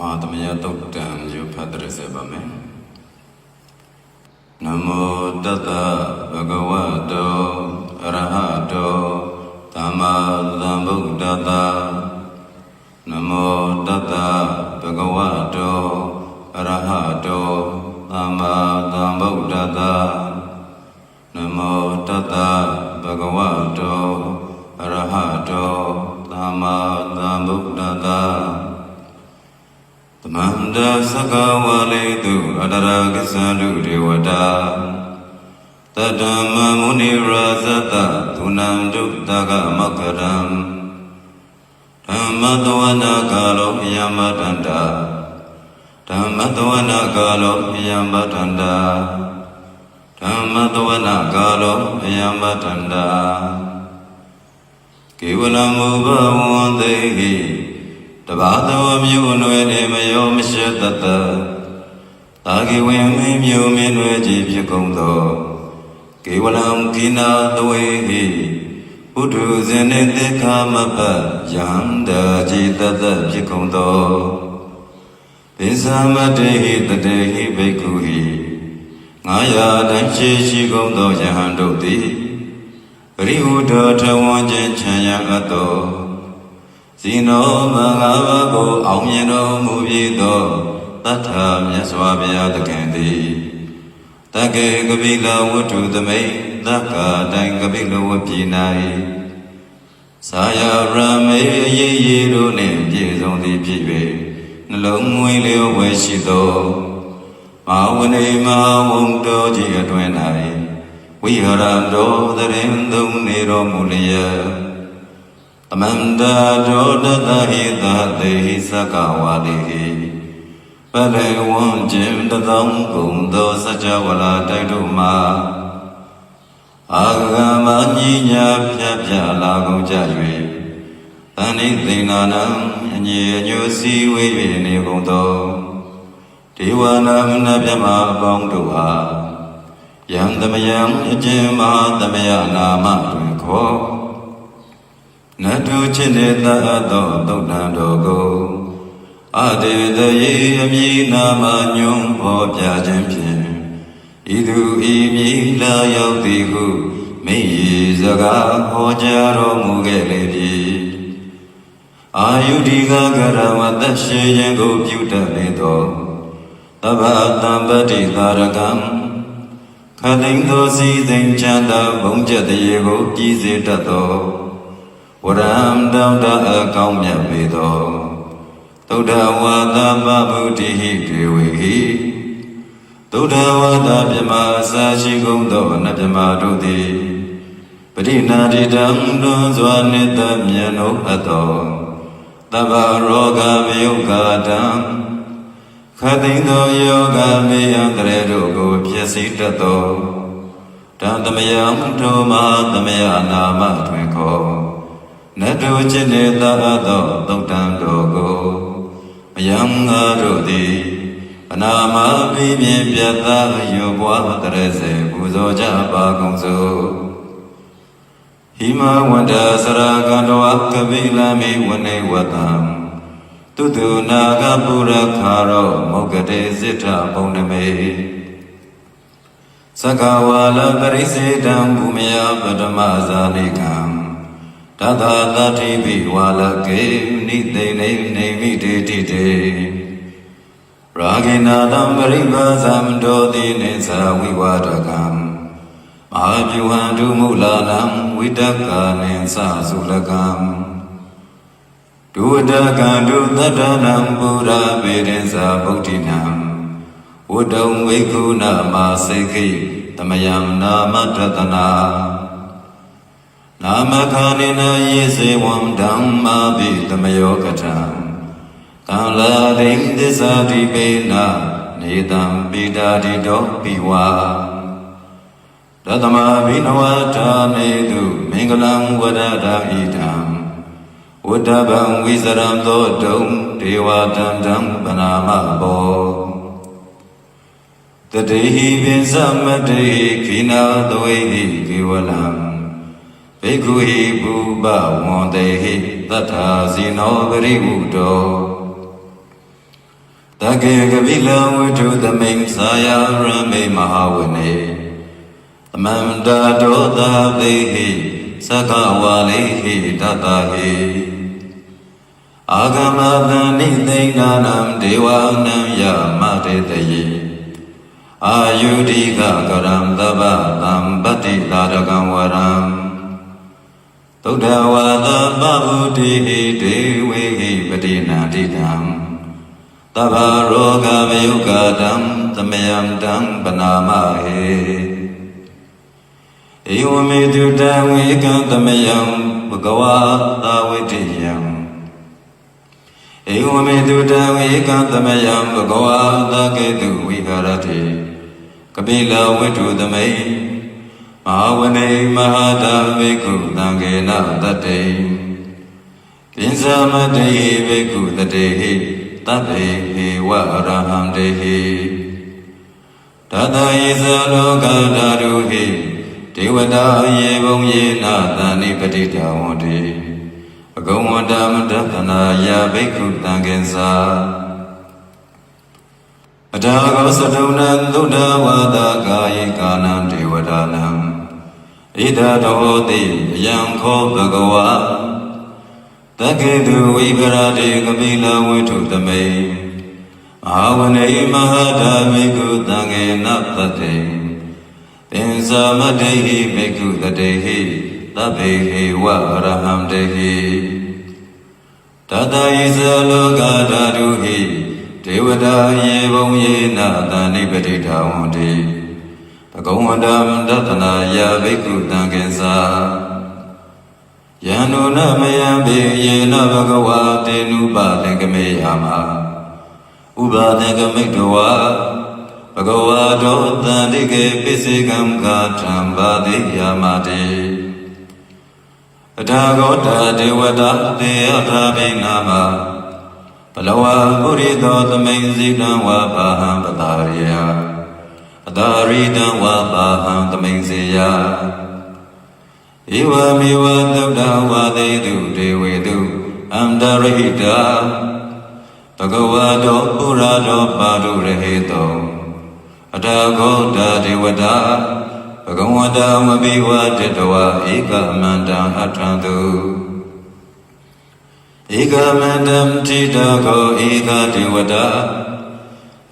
မဟာသမယတုတ်တံယူဖတ်တရစေပါမယ်နမောတတ္တဗဂဝတောအရဟတောသမ္မာသမ္ဗုဒ္ဓတ္တနမောတတ္တဗဂဝတောအရဟတောသမ္မာသမ္ဗုဒ္ဓတ္တနမောတတ္တဗဂဝတောအရဟတောသမ္မာသမ္ဗုဒ္ဓတ္တ သမန္တသကဝလေတုအတရာကစ္ဆန္တုဒေဝတာတတမမုနိရာဇတသုဏံဒုတကမကရံဓမ္မတဝနာကာလောယမတန္တာဓမ္မတဝနာကာလောယမတန္တာဓမ္မတဝနာကာလောယမတန္တာကေဝလမုဘဝံတေဟိ တဘာသောမြို့နွယ်နေမယောမရှိတတ်တတာဂေဝေမင်းမြို့မင်းနွယ်ကြီးဖြစ်ကုန်သောကေဝလံကိနာတဝေဟိဘုဒ္ဓဇင်နေတေခမပယံတာจิตတတ်ဖြစ်ကုန်သောပိသမတေဟိတတေဟိဘိက္ခုဟိငါယာတိုင်းရှိရှိကုန်သောယဟန်တို့သည်ပရိဟုဒထဝံခြင်းချမ်းရအပ်သော ဇိနောမင်္ဂလာကိုအောင်မြင်တော်မူပြီးသောတတ္ထာမြတ်စွာဘုရားသခင်သည်တက္ကေကပိလဝတ္ထုသမိတ်သက္ကာတိုင်းကပိလဝပြည်၌သာယရမေအရေးရတို့နှင့်ပြည့်စုံသည်ဖြစ်၍နှလုံးမွေးလျောဝဲရှိသောမာဝနေမဝုံတော်ကြီးအတွင်၌ဝိဟရံတော်သရင်သုံးနေတော်မူလျက် အမန္တဒောတတဟိသတေဟိသကဝါတိဟိပလေဝံကျင်တသောကုံသောစัจ java လာတိုက်တို့မှာအာဂမညီညာဖြတ်ဖြတ်လာကုန်ကြ၍တဏိသိဏနံအညီအညွစည်းဝေး၍နေကုန်သောဒေဝနာမနဗျမအပေါင်းတို့အားယံသမယံအကျဉ်မဟာသမယနာမတွင်ခေါ် နတုချစ်တဲ့သာသောသုတ်တံတော်ကိုအတေတယေအမိနာမညွန်ဖော်ပြခြင်းဖြင့်ဤသူဤမိလာရောက်သည်ဟုမိရီစကားဟောကြားတော်မူခဲ့လေပြီအာယုဒီကကရဝတ္တရှိခြင်းကိုပြုတတ်လေသောသဗ္ဗတံပတိသာရကံခတိန်သောစီသိင်ချမ်းသာဘုံကျက်တရေကိုပြည်စေတတ်သော ဝရံတောင်းတအကောင်းမြတ်ပေသောသုဒ္ဓဝါဒပဗုဒ္ဓိဟိဒေဝေဟိသုဒ္ဓဝါဒမြမအစာရှိကုန်သောနတ်မြမတို့သည်ပရိနာတိတံလွန်စွာနိတ္တမြတ်တို့အပ်သောတဗ္ဗရောဂမယုတ်ကာတံခတိန်သောယောဂမေယံတရေတို့ကိုဖြစ်စေတတ်သောတံသမယံထိုမဟာသမယနာမတွင်ခေါ် နတုจิตနေသာသောသုတ်တံတော်ကိုအယံငါတို့သည်အနာမပိမြင်ပြတ်သားယောဘွားတရစေပူဇော်ကြပါကုန်စို့ဟိမဝန္တစရာကန္တောကပိလမိဝနေဝတံတုတုနာဂပုရခါရောမောဂတေစိထပုံနမေသက္ကဝါလပရိစေတံဘူမယပထမဇာနိကံ တသာတတိပိဝါလကေနိသိနေနေမိတေတိတေရာဂိနာတံပရိပါဇံတောတိနေသဝိဝါဒကံမဟာပြုဟံဒုမူလာနံဝိတကာနေသသုလကံဒုဝဒကံဒုသတ္တနံပုရာပေရင်္ဇာဗုဒ္ဓိနံဝတ္တုံဝိက္ခုနာမစိတ်ခိတမယံနာမတတနာ နာမခာနိနယေစေဝံဓမ္မာပိတမယောကထံကံလာရိသစ္စာတိပေနနေတံပိတာတိတောပိဝါတတမဘိနဝထာနေတုမင်္ဂလံဝဒတာဣတံဝတ္တဗံဝိစရံသောတုံဒေဝတံတံပနာမဘောတတေဟိပိသမတေခိနာသဝေဟိကေဝလံ ဘေကုဟိဘူပဝန္တေဟိတထာဇိနောပရိဟုတောတကေကပိလဝိထုသမိန်သာယရမေမဟာဝနေသမန္တာဒောသသေဟိသက္ကဝါလေဟိတတဟိအာဂမတန်နိသိဏနံဒေဝနံယမတေတယေအာယုဒိကကရံတဗ္ဗသံပတ္တိသာရကံဝရံ သုဒ္ဓဝါဒပဗုတိဟိဒေဝေဟိပတိနာတိတံတဗ္ဗရောဂမယုကတံသမယံတံပနာမဟေဧဝမေတုတံဝေကံသမယံဘဂဝါသာဝိတ္တိယံဧဝမေတုတံဝေကံသမယံဘဂဝါသာကေတုဝိဟာရတိကပိလဝိတုသမိန် မဟာဝနေမဟာတာဘိက္ခုသံဃေနတတ္တေပိဇာမတေဟိဘိက္ခုတတေဟိတဗ္ဗေဟေဝရဟံတေဟိတတယေဇလောကဓာတုဟိဒေဝတာယေဘုံယေနာသန္နိပတိတဝန္တိအကုံဝတ္တမတသနာယဘိက္ခုသံဃေသာအထာဂောသတုံနံသုဒ္ဓဝါဒကာယေကာနံဒေဝတာနံ ဣဒတောတိယံခောဘဂဝါတကေတုဝိကရတိကပိလဝိထုသမိန်အာဝနေမဟာဓာမိကုသံဃေနတတေသင်္သာမတေဟိမိကုတတေဟိသဗ္ဗေဟေဝရဟံတေဟိတတယိဇလောကဓာတုဟိဒေဝတာယေဘုံယေနသန္နိပတိထာဝန္တိ ဘဂဝန္တမတတနာယဘိက္ခုတံကေသာယန္နုနမယံဘေယေနဘဂဝါတေနုပသင်္ကမေယမဥပါသင်္ကမိတဝါဘဂဝါတောတန္တိကေပိစေကံဃာထံပါတိယာမတေအထာဂောတာဒေဝတာတေယထာဘိနာမဘလဝပုရိသောသမိန်စိကံဝါပါဟံပတာရိယ အတာရိတံဝါပါဟံသမိန်စေယဧဝမေဝသုဒ္ဓဝါသေတုဒေဝေတုအန္တရိဟိတာဘဂဝါတောပုရာတောပါတုရဟေတောအထာဂောတာဒေဝတာဘဂဝန္တမပိဝတတဝဧကမန္တံအထံတုဧကမန္တံတိတကောဧကဒေဝတာ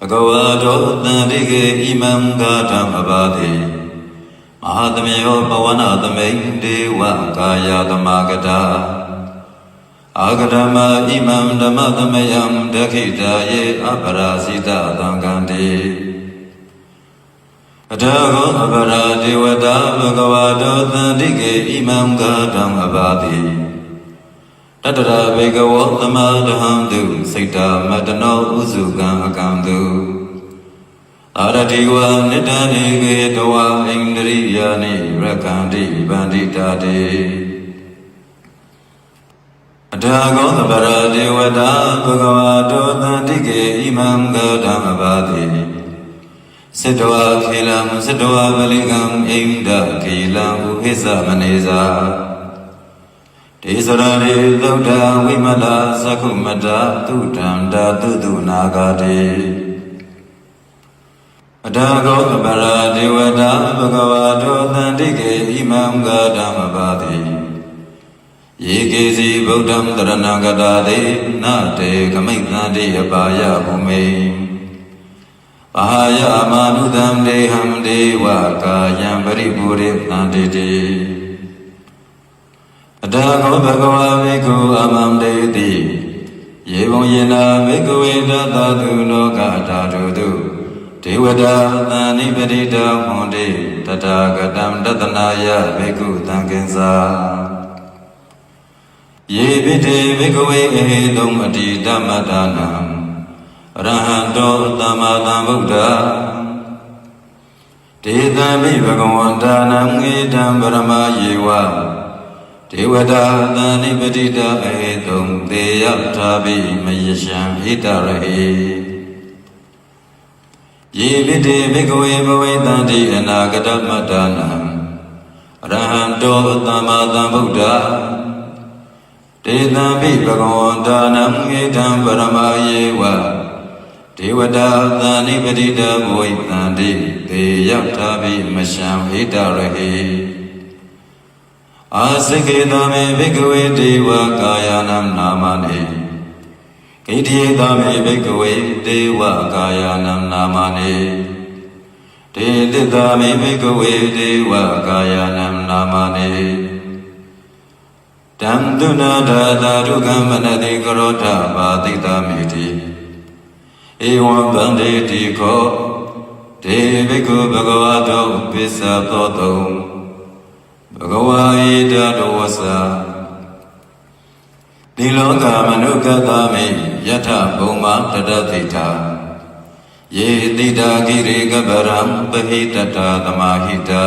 ဘဂဝါတောတန္တိကေဣမံဂါဓမ္မဘာတိမဟာသမယောဘဝနာသမိန်ဒေဝကာယသမဂတာအာဂဓမ္မဣမံဓမ္မသမယံဒခိတာယေအပရာဇိတသံဃံတိအထာဂောအပရာဒေဝတာဘဂဝါတောသန္တိကေဣမံဂါဓမ္မဘာတိ တတရာဘေကဝောသမဒဟံတုစိတ်တာမတနောဥစုကံအကံတုအာရတိဝနိတနိကေတဝဣန္ဒရိယာနိရကန္တိဗန္တိတာတိအထာဂောသဗရာဒေဝတာဘဂဝါတောသန္တိကေဣမံဂဓမ္မဘာတိစေတဝါခေလံစေတဝါပလိကံဣန္ဒခေလံဥဟိသမနေသာ ဒေသရဏေသုဒ္ဓဝိမလသကုမတသုတံတာတုတုနာဂတိအတာဂောအပရာဒေဝတာဘဂဝါတောသန္တိကေဣမံဂါဓမ္မပါတိယေကေစီဗုဒ္ဓံတရဏဂတာတေနတေကမိတ်သန္တိအပါယဘုမေဘာယမာနုတံဒေဟံဒေဝကာယံပရိပူရိသန္တိတိ အတာကောဘဂဝါဘေကုအမံတေတိယေဘုံယေနာဘေကဝေတသတုလောကဓာတုတုဒေဝတာသန္နိပတိတဟွန်တိတထာဂတံတတနာယဘေကုသံဃင်္စာယေပိတေဘေကဝေအဟေတုံအတိတမတ္တနာရဟံတောသမ္မာသမ္ဗုဒ္ဓဒေသမိဘဂဝန္တာနံငေတံပရမယေဝ ဒေဝတာသန္နိပတိတအဟေတုံသေယထာပိမယရှံဣတရဟေယေပိတေဘေကဝေဘဝေတန္တိအနာဂတမတ္တနာရဟံတောသမ္မာသမ္ဗုဒ္ဓဒေသံပိဘဂဝန္တာနံဧတံပရမယေဝဒေဝတာသန္တိပတိတဘဝိသန္တိတေရောက်တာပိမရှံဟိတရဟိ အာစိကေတမေဘိကဝေဒေဝကာယနံနာမနေဂိတိတမေဘိကဝေဒေဝကာယနံနာမနေဒေတိတမေဘိကဝေဒေဝကာယနံနာမနေတံတုနာဒါတာဒုက္ခမနတိကရောဓပါတိတမိတိဧဝံဗန္တိတိခောဒေဘိက္ခုဘဂဝါတောပိစ္ဆသောတုံ ဘဂဝါဣတတောဝဆာဒီလောကမနုကတမိယထဘုံမတတသိတာယေတိတာကိရိကပရံပဟိတတသမာဟိတာ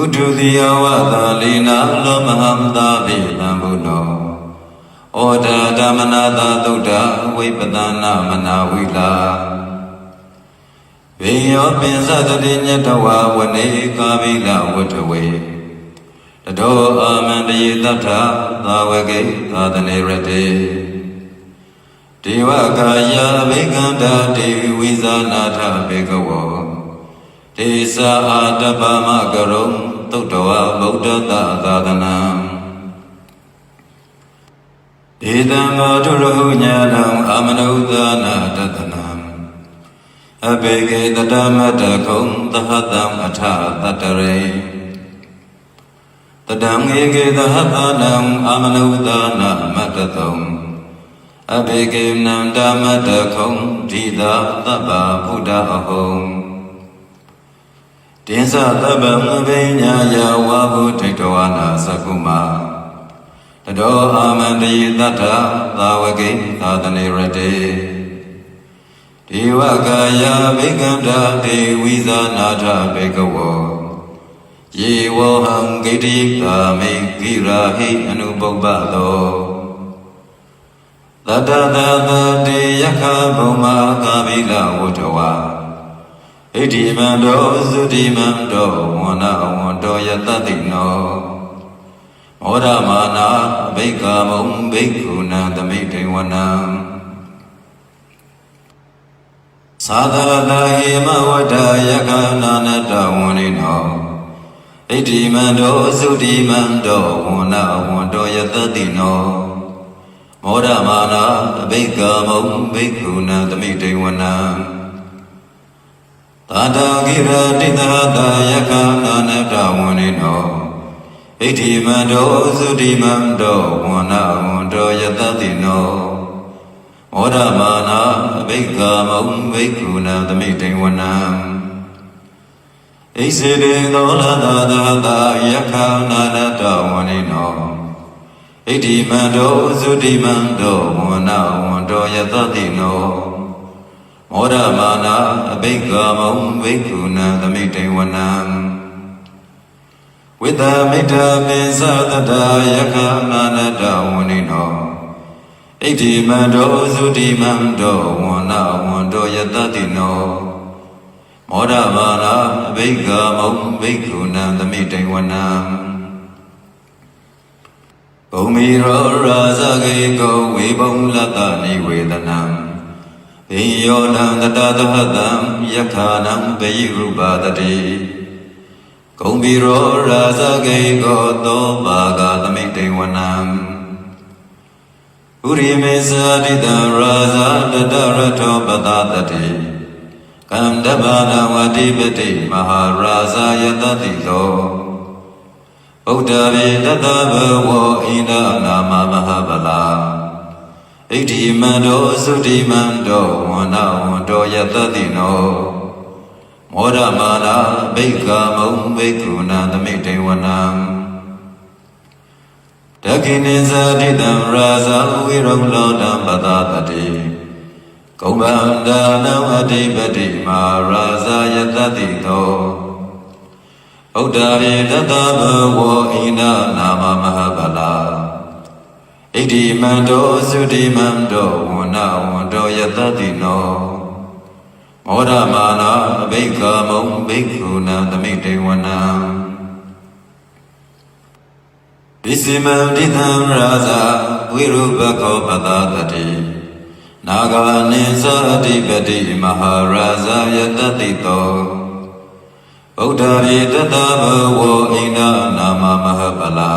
ဥဒုတိယဝသာလိနာလောမဟံသာပိလံဘုနောဩဒါဓမ္မနာသာသုဒ္ဓဝိပဒနာမနာဝိလာ ဘေယောပင်စတတိညတဝဝနေကာပိလဝတ္ထဝေတတောအာမန္တယေတ္ထသာဝကေသာသနေရတေဒေဝကာယဘိကန္တာဒေဝိဇာနာထဘေကဝောဒေသာအာတပမကရုံသုတ္တဝဗုဒ္ဓတသာသနံဧတံမောတုရဟုညာဏံအာမနုဿာနာတတနံ အဘေကေတတမတ္တကုံသဟတံအထတတရေတတံဧကေသဟတနံအာမနုဿာနာမတ္တတုံအဘေကေနံဓမ္မတခုံဓိတာသဗ္ဗဗုဒ္ဓအဟုံတင်္စသဗ္ဗံအဘိညာယဝါဘုထိတဝနာသကုမာတတောအာမန္တိတတ္ထသာဝကိသာသနေရတေ ဒေဝကာယဘိကန္တာဒေဝိဇာနာထဘေကဝောယေဝဟံဂိတိကာမိကိရာဟိအနုပုပ္ပသောတတတတတေယခဘုံမာကာမိလဝတ္ထဝါဣတိမန္တောသုတိမန္တောဝန္နဝန္တောယတတိနောမောဒမာနာဘိက္ခမုံဘိက္ခုနံသမိတေဝနံ သာသရတဟိမဝတ္တယခနာနတဝန္နိနောဣတိမန္တောသုတိမန္တောဝန္နဝန္တောယတတိနောမောဒမာနာဘိက္ခမုံဘိက္ခုနံသမိတေဝနံသာတာဂိရတိတဟတယခနာနတဝန္နိနောဣတိမန္တောသုတိမန္တောဝန္နဝန္တောယတတိနော မောဒမာနာအဘိက္ခမုံဘိက္ခုနံသမိတေဝနံဣစေတေသောလသာသာသာယက္ခနာနတဝန္နိနောဣတိမန္တောသုတိမန္တောဝန္နဝန္တောယတတိနောမောဒမာနာအဘိက္ခမုံဘိက္ခုနံသမိတေဝနံဝိတမိတ္တပိသတတယခနာနတဝန္နိနော ဣတိမန္တောသုတိမန္တောဝန္နဝန္တောယတတိနောမောဒမာနာအဘိက္ခမုံဘိက္ခုနံသမိတေဝနံဘုံမီရောရာဇဂေကောဝေဘုံလတ္တနိဝေဒနံဣယောနံတတသဟတံယက္ခာနံဘေယရုပါတတိဂုံဘီရောရာဇဂေကောသောဘာဂသမိတေဝနံ ဥရိမေဇာတိတံရာဇာတတရထောပတတတိကန္တဘာနဝတိပတိမဟာရာဇာယတတိသောဗုဒ္ဓရေတတဘဝဣန္ဒနာမမဟာဗလာဣတိမန္တောသုတိမန္တောဝန္နဝန္တောယတတိနောမောဒမာနာဘိက္ခမုံဘိက္ခုနာသမိတေဝနံ တခိနိဇာတိတံရာဇာဝိရုံလောတံပတတတိကုံဗန္ဒာနံအတိပတိမာရာဇာယတတိသောဗုဒ္ဓရေတတဘဝဣန္ဒနာမမဟာဗလာဣတိမန္တောသုတိမန္တောဝန္နဝန္တောယတတိနောမောဒမာနာအဘိက္ခမုံဘိက္ခုနံသမိတေဝနံ ပစ္စည်းမံတိသံရာဇာဝိရုပခောပတတတိနနာဂာနိသတိပတိမဟာရာဇယတတိတောဗုဒ္ဓရေတတဘဝအိန္ဒနာမမဟပလာ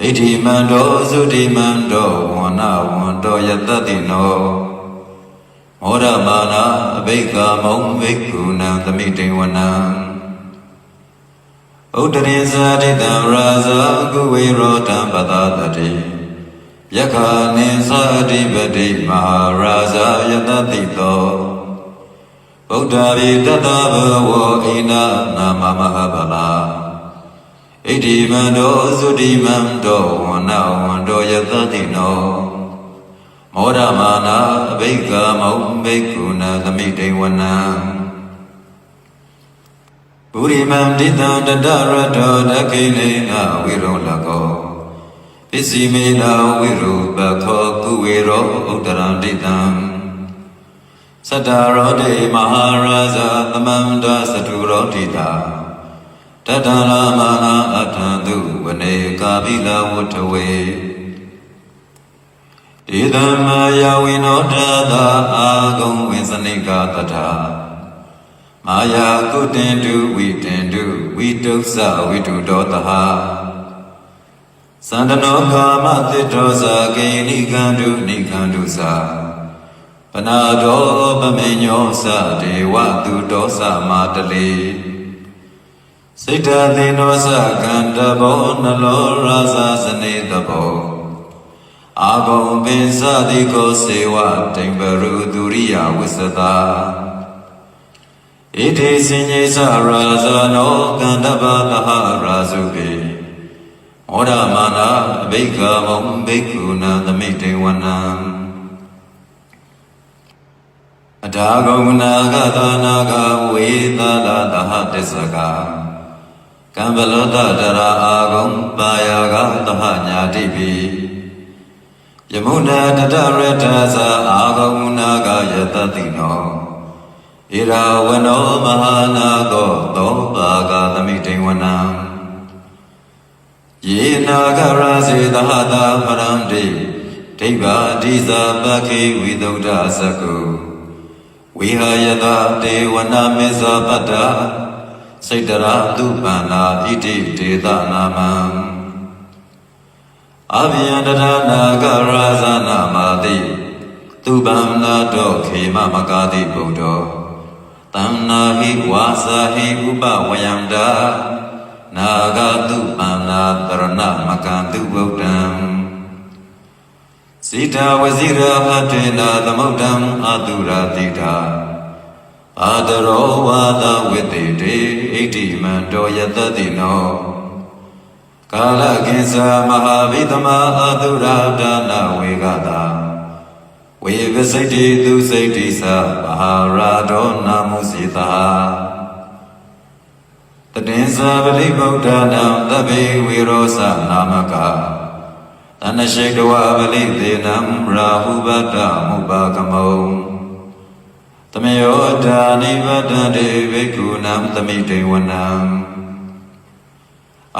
ဣတိမန္တောသုတိမန္တောဝန္နဝန္တောယတတိနောမောရမာနာအဘိက္ခမုံဘိက္ခုနံသမိတေဝနံ ဥဒ္ဒရိဇာတိတံရာဇာကုဝေရောတံပတတတိယက္ခာနိသတိပတိမဟာရာဇာယတတိတောဗုဒ္ဓရေတတဘဝအိန္ဒနာမမဟပလာဣတိမန္တောသုတိမန္တောဝန္နဝန္တောယတတိနောမောရမာနာအဘိက္ခမုံဘိက္ခုနသမိတေဝနံပု ရိမံတိတံတတရတောတခိနေနဝိရောလကောပစ္စည်းမေနဝိရုပခောကုဝေရောဥတ္တရံတိတံသတ္တရောတေမဟာရာဇသမန္တသတုရောတိတာတတရမနာအထံသူဝနေကာပိလဝတ္ထဝေဣဒံမာယဝိနောတသာအာဂုံဝိစနိကတထာ မာယာကုတင်တုဝိတင်တုဝိတုသဝိတုတောတဟာသန္တနောကာမတိတောဇာဂိနိကန္တုနိကန္တုသာပနာတောပမေညောသဒေဝတုတောသမာတလေစိတ္တသေနောသကန္တဘောနလောရာဇာစနေတဘောအာဂုံပင်စတိကိုစေဝတိံပရုဒုရိယဝစ္စတာ ဣတိစဉ္ညေသရာဇာနောကန္တဗသဟရာဇုပေမောဒမာနာအဘိက္ခမုံဘိက္ခုနံသမိတေဝနံအထာဂုံနာဂသနာဂဝေသလာသဟတစ္စကကံဗလောတတရာအာဂုံပါယဂသဟညာတိပိယမုနာတတရတသအာဂုံနာဂယတတိနော ဣရာဝနောမဟာနာကောသောပါကသမိတေဝနံယေနာဂရာစေသဟတာပရံတိဒိဗ္ဗာဒီဇာပခေဝိသုဒ္ဓသကုဝိဟာယတတေဝနာမေဇာပတ္တာစိတ်တရာတုပန္နာဣတိဒေသနာမံအဘိယန္တရနာဂရာဇနာမာတိသူပန္နာတောခေမမကာတိဗုဒ္ဓော တဏ္ဏဟိဝါစာဟိဥပဝယန္တာနာဂတုပန္နာတရဏမကံတုဗုဒ္ဓံစိတဝဇိရဟတေနာသမုဒ္ဓံအတုရာတိတာအာတရောဝါဒဝိတေတေဣတိမံတောယတတိနောကာလကိစ္ဆာမဟာဗိသမအတုရာဒါနဝေကတာ ဝေပစိတ်တိသူစိတ်တိသမဟာရာဒောနာမုစီတာတတေဇာပရိဗုဒ္ဓနာသဗ္ဗေဝေရောသနာမကတဏရှိတဝပလိသေနံရာဟုပတ္တမုပါကမောတမယောဓာနိဗ္ဗတံတေဘိက္ခုနံသမိတေဝနံ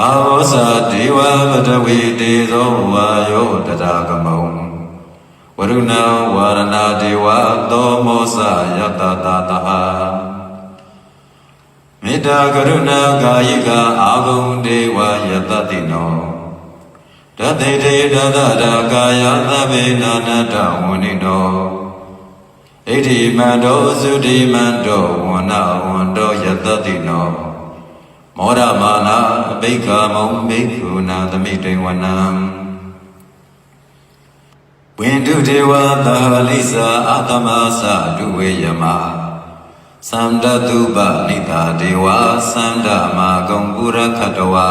အာဝဇာဒေဝပတဝေတေသောဝါယောတတာကမော ဝရုဏဝါရဏဒေဝသောမောစယတတတဟမေတ္တာကရုဏာကာယိကအာဂုံဒေဝယတတိနောတသိတေတသတာကာယသဗ္ဗေနာနတဝဏိနောဣတိမန္တောသုတိမန္တောဝန္နဝန္တောယတတိနောမောရမာနာဘိက္ခမုံဘိက္ခုနာသမိတေဝနံ ဝိန္ဒုဒေဝသာလိစာအာတမသဒုဝေယမသန္တတုပနိတာဒေဝသန္ဓမာဂုံပုရခတဝါ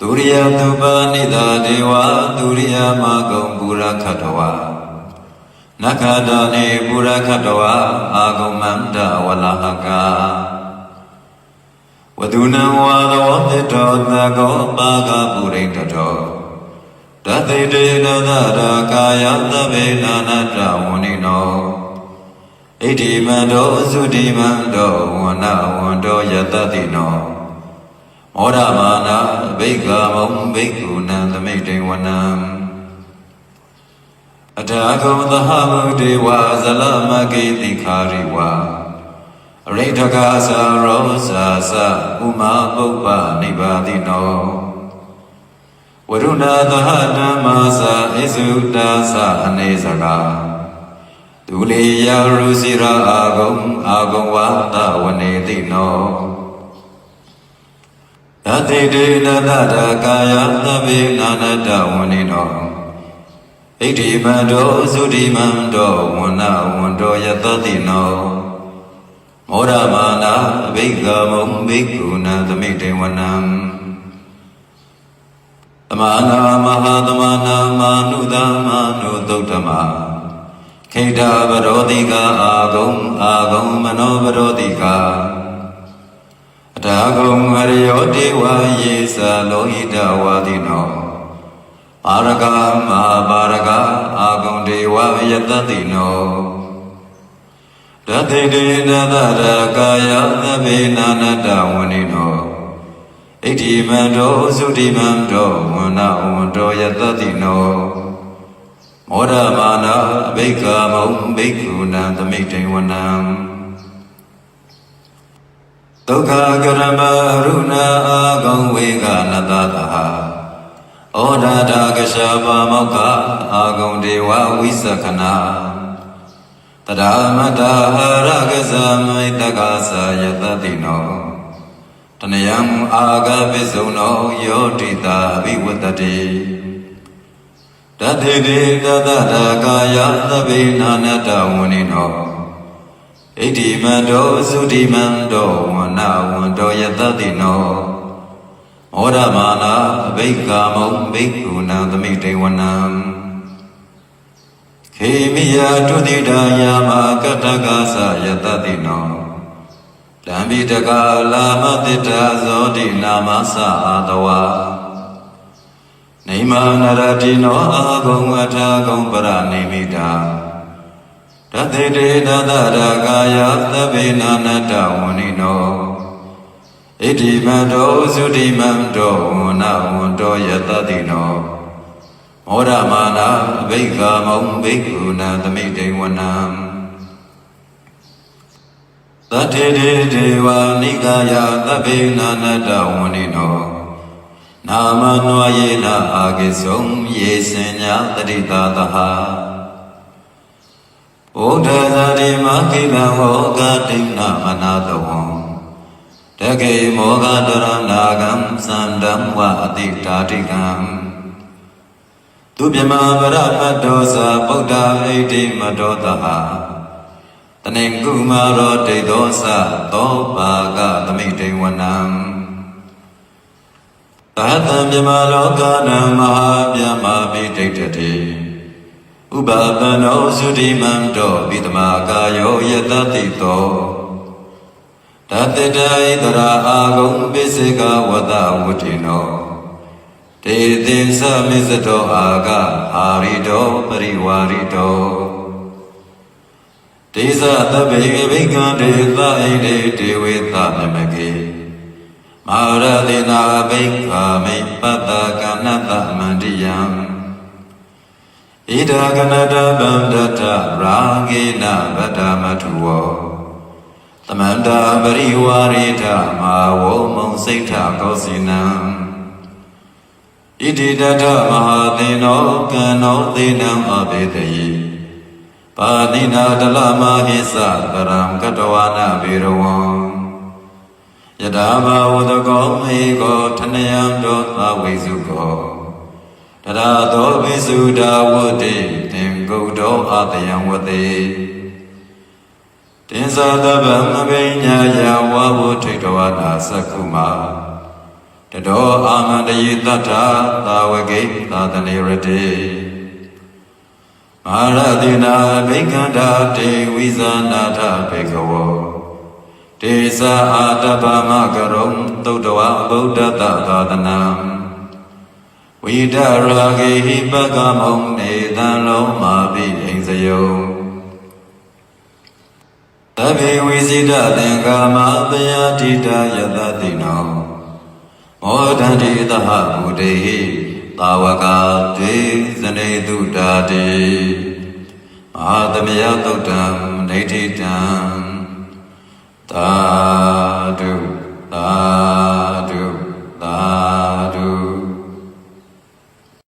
ဒုရိယတုပနိတာဒေဝဒုရိယမာဂုံပုရခတဝါနခတနေပုရခတဝါအာဂုံမန္တဝလဟကာဝဒုနံဝါသောတေတောသကောပါကပုရိတတော တသိတေနသရာကာယသဗ္ဗေနာနတဝဏိနောဣတိမန္တောသုတိမန္တောဝန္နဝန္တောယတတိနောမောဒမာနာဘိက္ခမုံဘိက္ခုနံသမိတေဝနံအထာဂုံသဟဗုဒေဝဇလမကေတိခာရိဝါအရိဋ္ဌကာသရောဇာသဥမာပုပ္ပနိဗ္ဗာတိနော ဝရုဏသဟဓမ္မာသဣစုတာသအနေစကာဒုလေယရုစီရာအာဂုံအာဂုံဝါသဝနေတိနောယတိတေနတတကာယသဗ္ဗေနာနတဝဏိနောဣတိမန္တောသုတိမန္တောဝန္နဝန္တောယတတိနောမောရမာနာအဘိက္ခမုံဘိက္ခုနသမိတေဝနံသ မာနာမဟာသမာနာမာနုသမနုသုတ္တမခိတဗရောတိကာအာဂုံအာဂုံမနောဗရောတိကာအထာဂုံဟရိယောတေဝယေသလောဟိတဝါတိနောပါရကမဟာပါရကအာဂုံဒေဝယတတိနောတတိတေနတရကာယသဗ္ဗေနာနတဝဏိနော ဣတိမန္တောသုတိမန္တောဝန္နဝန္တောယတတိနောမောရမာနာအဘိက္ခမုံဘိက္ခုနံသမိတေဝနံဒုက္ခကရမရုဏအာဂံဝေကနတတဟဩဒါတာကရှာပါမောက္ခအာဂုံဒေဝဝိသခနာတရာမတဟရကဇမိတကသာယတတိနော တနယံအာဂပိစုံနောယောတိတာဘိဝတ္တတိတထေတိတတတကာယသဗ္ဗေနာနတဝဏိနောဣတိမန္တောသုတိမန္တောဝန္နဝန္တောယတတိနောဩရမာနာအဘိက္ခမုံဘိက္ခုနံသမိတေဝနံခေမိယတုတိတာယာမကတ္တကသယတတိနော လံဘိတကလာမတိတာဇောတိနာမသအာတဝါနေမနရတိနောအာဂုံအထာဂုံပရနေမိတာတသေတေတတရာကာယသဗ္ဗေနာနတဝဏိနောဣတိမန္တောသုတိမန္တောဝနဝန္တောယတတိနောမောရမာနာအဘိက္ခမုံဘိက္ခုနံသမိတေဝနံ သတ္ထေတေဒေဝနိကာယသဗ္ဗေနာနတဝဏိနောနာမနွာယေနအာကိစုံယေစင်ညာတတိတာတဟဘုဒ္ဓသာတိမခိလဟောဂတိနာမနာတဝံတကေမောဂတရဏာကံသန္တံဝအတိတာတိကံသူပြမပရမတ္တောသာဗုဒ္ဓဣတိမတောတဟ တနေကုမာရောဒိဋ္ဌောသသောပါကသမိတေဝနံသဟတံမြမလောကနံမဟာဗျမပိဋိတတိဥပပန္နောသုတိမန္တောပိတမကာယောယတတိတောတတတဣတရာအာဂုံပိစိကဝတဝုတိနောတေသင်္သမစ္စတောအာဂအာရိတောပရိဝါရိတော တေဇသဗ္ဗေဘိက္ခတေသဣတေတေဝေသမမကေမာရတိနာဘိက္ခာမိပတ္တကနတမန္တိယံဣဒာကနတဗန္တတရာဂေနဗတ္တမထုဝောသမန္တာပရိဝါရိထမာဝုံမုံစိတ်ထကောစီနံဣတိတထမဟာသေနောကံနောသေနံအဘေတယိ ပါဏိနာတလမဟိသတရံကတဝနာဘေရဝံယတာဘာဝတကောမေကောထနယံတောသဝိစုကောတရာသောဘိစုဒါဝတိသင်္ကုတ်တောအတယံဝတိတင်္သာတဗံမပိညာယဝဝထိတဝနာသက္ခုမာတတော်အာမန္တယေတ္ထသာဝကိသာတနေရတိ မာရတိနာဘိက္ခန္တာတေဝိဇာနာထဘေကဝောတေသာအာတဗမကရုံသုတ္တဝဗုဒ္ဓတသာသနံဝိဒရာဂေဟိပကမုံနေတံလုံးမာပိအိစယုံတဗေဝိဇိတသင်္ကာမတယတိတယတတိနောမောဒန္တိသဟဘုဒ္ဓေ ဘာဝကဒေသနေတုတာတိအာသမယတုတ်တံနေတိတံသာဓုသာဓုသာဓု